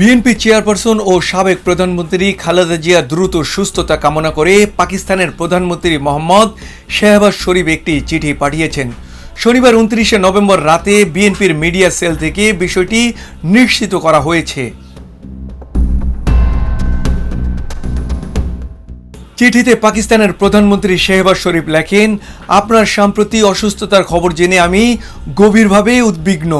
BNP chairperson ও সাবেক প্রধানমন্ত্রী খালেদা জিয়া দ্রুত সুস্থতা কামনা করে পাকিস্তানের প্রধানমন্ত্রী মোহাম্মদ শেহবাজ শরীফ একটি চিঠি পাঠিয়েছেন। শনিবার উনত্রিশে নভেম্বর রাতে বিএনপির মিডিয়া সেল থেকে বিষয়টি নিশ্চিত করা হয়েছে। চিঠিতে পাকিস্তানের প্রধানমন্ত্রী শেহবাজ শরীফ লেখেন, আপনার সাম্প্রতি অসুস্থতার খবর জেনে আমি গভীরভাবে উদ্বিগ্ন।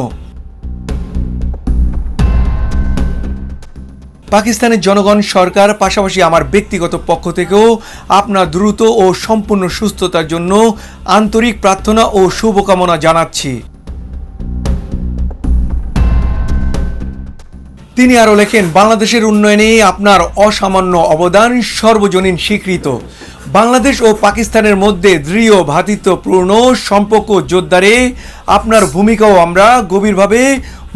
পাকিস্তানের জনগণ সরকার, পাশাপাশি আমার ব্যক্তিগত পক্ষ থেকেও আপনার দ্রুত ও সম্পূর্ণ সুস্থতার জন্য আন্তরিক প্রার্থনা ও শুভকামনা জানাচ্ছি। তিনি আরও লেখেন, বাংলাদেশের উন্নয়নে আপনার অসামান্য অবদান সর্বজনীন স্বীকৃত। বাংলাদেশ ও পাকিস্তানের মধ্যে দৃঢ় ভ্রাতৃত্বপূর্ণ সম্পর্ক জোরদারে। আপনার ভূমিকাও আমরা গভীরভাবে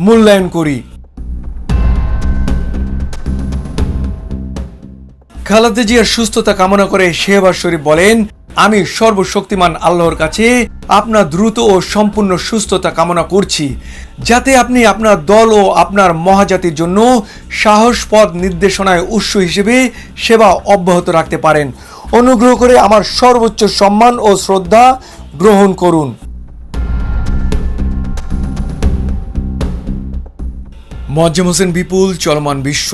মূল্যায়ন করি। খালেদা জিয়ার সুস্থতা কামনা করে শেহবাজ শরীফ বলেন, আমি সর্বশক্তিমান আল্লাহর কাছে আপনার দ্রুত ও সম্পূর্ণ সুস্থতা কামনা করছি, যাতে আপনি আপনার দল ও আপনার মহাজাতির জন্য সাহস, পথ নির্দেশনায় উৎস হিসেবে সেবা অব্যাহত রাখতে পারেন। অনুগ্রহ করে আমার সর্বোচ্চ সম্মান ও শ্রদ্ধা গ্রহণ করুন। মজ্জেম হোসেন, বিপুল, চলমান বিশ্ব।